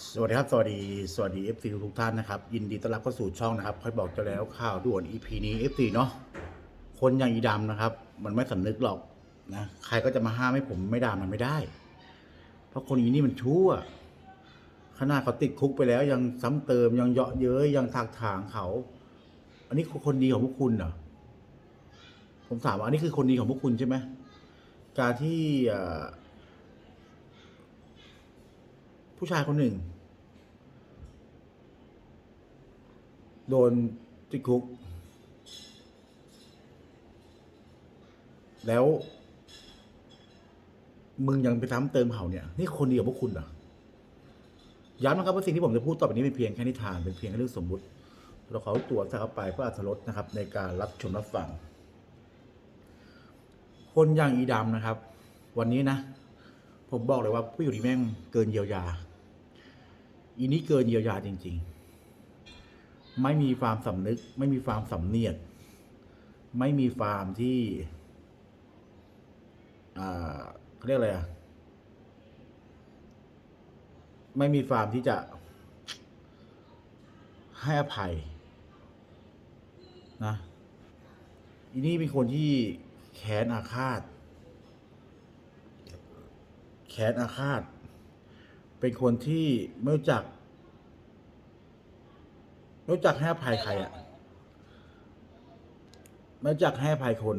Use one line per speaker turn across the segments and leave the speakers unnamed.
สวัสดีครับ สวัสดี สวัสดี FC ทุกท่านนะครับ ยินดีต้อนรับเข้าสู่ช่องนะครับค่อยบอกจะแล้วข่าวด่วน EP นี้ FC เนาะ คนอย่างอีดำนะครับ มันไม่สำนึกหรอกนะ ใครก็จะมาห้ามให้ผมไม่ด่ามันไม่ได้ เพราะคนอีนี่มันชั่ว ขนาดเขาติดคุกไปแล้วยังซ้ำเติมยังเยาะเย้ยยังถักถางเขา อันนี้คือคนดีของพวกคุณเหรอ ผมถามว่าอันนี้คือคนดีของพวกคุณใช่ไหมการที่เอ่อ ผู้ชายคนหนึ่ง โดนติดคุก แล้ว มึงยังไปซ้ำเติมเขาเนี่ย นี่คนเดียวพวกคุณเหรอย้ำนะครับว่าสิ่งที่ผมจะพูดต่อไปนี้เป็นเพียงแค่นิทานเป็นเพียงแค่เรื่องสมมุติ เราขอตัวจเข้าไปเพื่ออรรถรสนะครับ ในการรับชมรับฟัง คนอย่างอีดำนะครับ วันนี้นะ ผมบอกเลยว่าผู้อยู่ที่แม่งเกินเยียวยา อีนี้เกินเยียวยาจริง ๆ ไม่มีความสำนึก ไม่มีความสำเนียก ไม่มีความที่เขาเรียกอะไรอะไม่มีความที่จะให้อภัยนะอีนี่เป็นคนที่แค้นอาฆาตแค้นอาฆาต เป็นคนที่ไม่รู้จักไม่รู้จักให้อภัยใครอะไม่รู้จักให้อภัยคน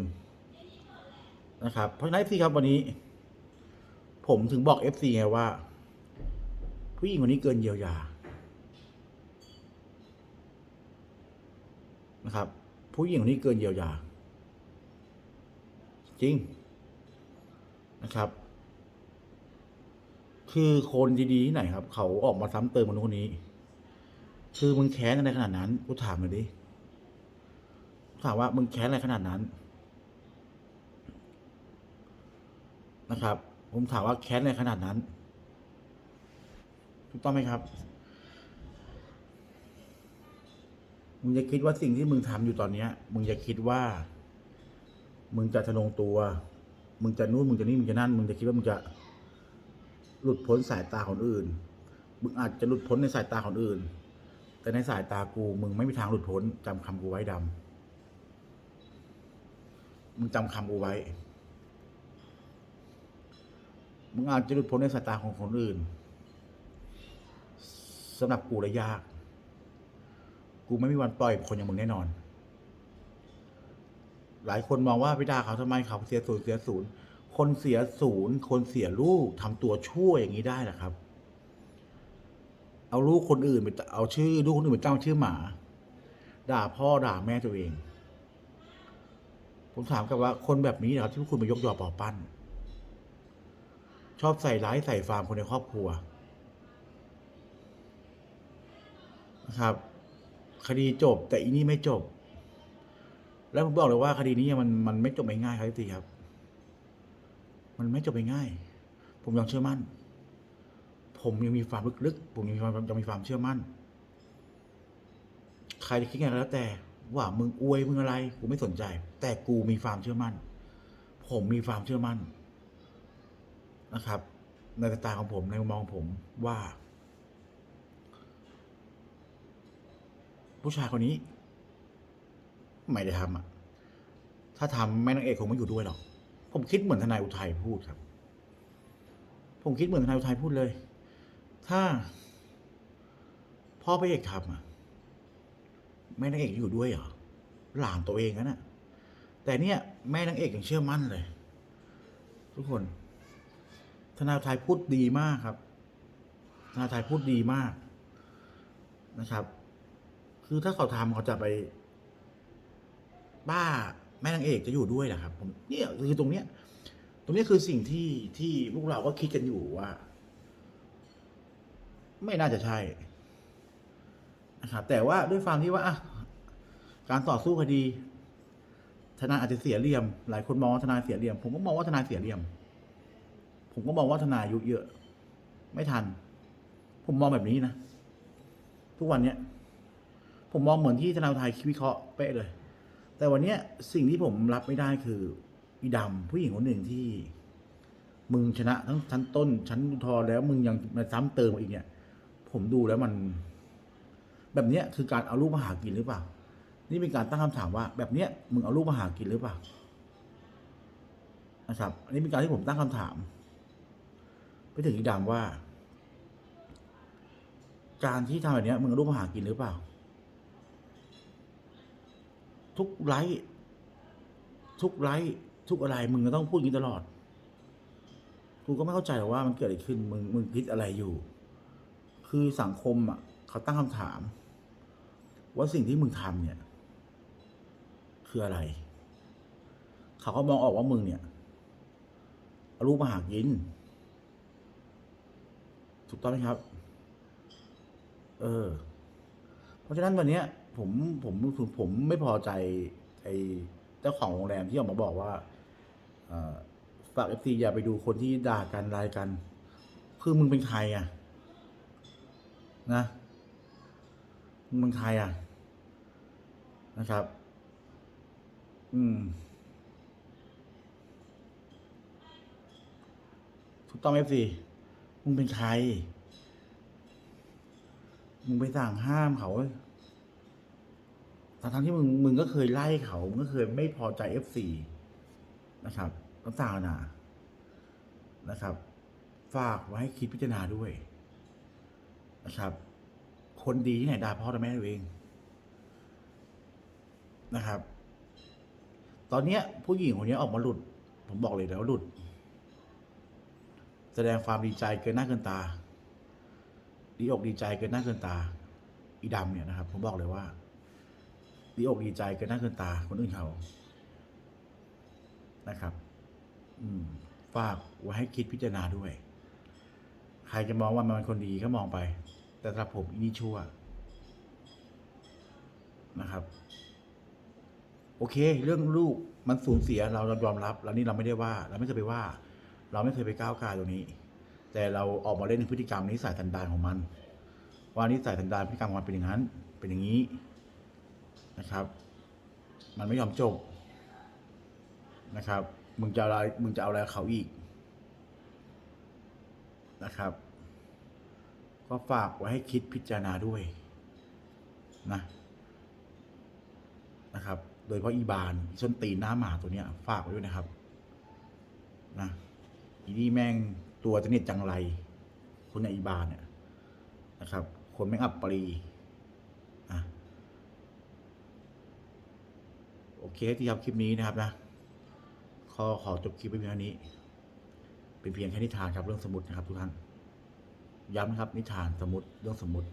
นะครับ เพราะฉะนั้นสิครับวันนี้ ผมถึงบอกเอฟซีไงว่า ผู้หญิงคนนี้เกินเยียวยานะครับ ผู้หญิงคนนี้เกินเยียวยา จริงนะครับ คือคนดีๆที่ไหนครับ เขาออกมาซ้ำเติมคนนู้นคนนี้ คือมึงแค้นอะไรขนาดนั้นกูถามหน่อยดิถามว่ามึงแค้นอะไรขนาดนั้น นะครับ ผมถามว่าแค้นอะไรขนาดนั้นถูกต้องไหมครับมึงจะคิดว่าสิ่งที่มึงทำอยู่ตอนเนี้ย มึงจะคิดว่า มึงจะทะนงตัว มึงจะนู่นมึงจะนี่มึงจะนั่น มึงจะคิดว่ามึงจะ หลุดพ้นสายตาคนอื่น มึงอาจจะหลุดพ้นในสายตาคนอื่น แต่ในสายตากูมึงไม่มีทางหลุดพ้นจำคำกูไว้ดำมึงจำคำกูไว้ มึงอาจจะหลุดพ้นในสายตาของคนอื่นสำหรับกูและยาก กูไม่มีวันปล่อยคนอย่างมึงแน่นอน หลายคนมองว่าไปด่าเขาทำไมเขาเสียศูนย์เสียศูนย์ คนเสียศูนย์ คนเสียลูกทำตัวชั่วอย่างนี้ได้เหรอครับ เอาลูกคนอื่นไปเอาชื่อ ลูกคนอื่นไปตั้งชื่อหมา ด่าพ่อด่าแม่ตัวเอง ผมถามกับว่าคนแบบนี้นะครับ ที่คุณมายกยอปอปั้น ชอบใส่ร้ายใส่ฟาร์มคนในครอบครัวนะครับคดีจบแต่อีนี่ไม่จบ แล้วผมบอกเลยว่าคดีนี้มันมันไม่จบง่ายๆครับทีครับ มันไม่จบง่าย ผมยังเชื่อมั่น ผมยังมีความลึกๆ ผมยังมีความยังมีความเชื่อมั่น ใครจะคิดไงก็แล้วแต่ ว่ามึงอวยมึงอะไรกูไม่สนใจ แต่กูมีความเชื่อมั่น ผมมีความเชื่อมั่นนะครับ ในสายตาของผมในมุมมองผมว่า ผู้ชายคนนี้ ไม่ได้ทำอะถ้าทำแม่นางเอกคงไม่อยู่ด้วยหรอก ผมคิดเหมือนทนายอุทัยพูดครับ ผมคิดเหมือนทนายอุทัยพูดเลย ถ้า พ่อพระเอกทำอะแม่นางเอกอยู่ด้วยเหรอหลานตัวเองนั่นน่ะ แต่เนี่ยแม่นางเอกยังเชื่อมั่นเลย ทุกคนทนายอุทัยพูดดีมากครับทนายอุทัยพูดดีมากนะครับ คือถ้าเขาทำเขาจะไป บ้า แม่นางเอกจะอยู่ด้วยเหรอครับผมเนี่ยคือตรงเนี้ย ตรงนี้คือสิ่งที่ที่พวกเราก็คิดกันอยู่ว่า ไม่น่าจะใช่นะครับแต่ว่าด้วยความที่ว่าการต่อสู้คดี ทนายอาจจะเสียเหลี่ยม หลายคนมองว่าทนายเสียเหลี่ยม ผมก็มองว่าทนายเสียเหลี่ยม ผมก็มองว่าทนายอายุเยอะ ไม่ทัน ผมมองแบบนี้นะทุกวันเนี้ยผมมองเหมือนที่ทนายไทยวิเคราะห์เป๊ะเลย แต่วันเนี้ยสิ่งที่ผมรับไม่ได้คืออีดำผู้หญิงคนหนึ่งที่ มึงชนะทั้งชั้นต้น ชั้นอุทธรณ์แล้วมึงยังมาซ้ำเติมอีกเนี่ย ผมดูแล้วมัน แบบเนี้ยคือการเอาลูกมาหากินหรือเปล่า นี่เป็นการตั้งคำถามว่า แบบเนี้ยมึงเอาลูกมาหากินหรือเปล่านะครับอันนี้เป็นการที่ผมตั้งคำถาม ไปถึงอีดำว่า การที่ทำแบบเนี้ยมึงเอาลูกมาหากินหรือเปล่า ทุกไลฟ์ทุกไลฟ์ทุกอะไร มึงก็ต้องพูดอย่างนี้ตลอด กูก็ไม่เข้าใจหรอกว่ามันเกิดอะไรขึ้น มึงมึงคิดอะไรอยู่ คือสังคมอะ เขาตั้งคำถาม ว่าสิ่งที่มึงทำเนี่ย คืออะไร เขาก็มองออกว่ามึงเนี่ยเอาลูกมาหากินถูกต้องไหมครับ เออ เพราะฉะนั้นวันเนี้ย ผมผมผมผมไม่พอใจไอ้เจ้าของโรงแรมที่ออกมาบอกว่าฝากเอฟซีอย่าไปดูคนที่ด่ากันรายกัน คือมึงเป็นใครอะ นะมึงเป็นใครอะ นะครับ อืม ถูกต้องเอฟซีมึงเป็นใคร มึงไปสั่งห้ามเขา ทั้งที่มึงมึงก็เคยไล่เขา มึงก็เคยไม่พอใจเอฟซีนะครับต่างๆนานะครับ ฝากไว้ให้คิดพิจารณาด้วยนะครับ คนดีที่ไหนด่าพ่อด่าแม่ตัวเองนะครับ ตอนเนี้ย ผู้หญิงคนนี้ออกมาหลุด ผมบอกเลยแล้วหลุด แสดงความดีใจเกินหน้าเกินตา ดีอกดีใจเกินหน้าเกินตา อีดำเนี่ยนะครับ ผมบอกเลยว่า ดีอกดีใจเกินหน้าเกินตาคนอื่นเขานะครับ อืมฝากไว้ให้คิดพิจารณาด้วย ใครจะมองว่ามันเป็นคนดีก็มองไป แต่สำหรับผมอีนี่ชั่วนะครับ โอเค เรื่องลูกมันสูญเสียเราเรายอมรับ แล้วนี่เราไม่ได้ว่า เราไม่เคยไปว่า เราไม่เคยไปก้าวกายตรงนี้ แต่เราออกมาเล่นในพฤติกรรมนิสัยสันดานของมัน ว่านิสัยสันดานพฤติกรรมของมันเป็นอย่างนั้น เป็นอย่างนี้ นะครับ มันไม่ยอมจบนะครับ มึงจะเอาอะไรมึงจะเอาอะไรเขาอีกนะครับ ก็ฝากไว้ให้คิดพิจารณาด้วยนะนะครับ โดยเฉพาะอีบานส้นตีนหน้าหมาตัวเนี้ย ฝากไว้ด้วยนะครับนะอีนี่แม่งตัวจะเน็ตจังไรคนในอีบานเนี่ยนะครับ คนแม่งอับปรีอะ โอเคที่ทำคลิปนี้นะครับนะขอขอจบคลิปไว้เพียงเท่านี้ เป็นเพียงแค่นิทานครับเรื่องสมุดนะครับทุกท่านย้ำนะครับนิทานสมุดเรื่องสมุด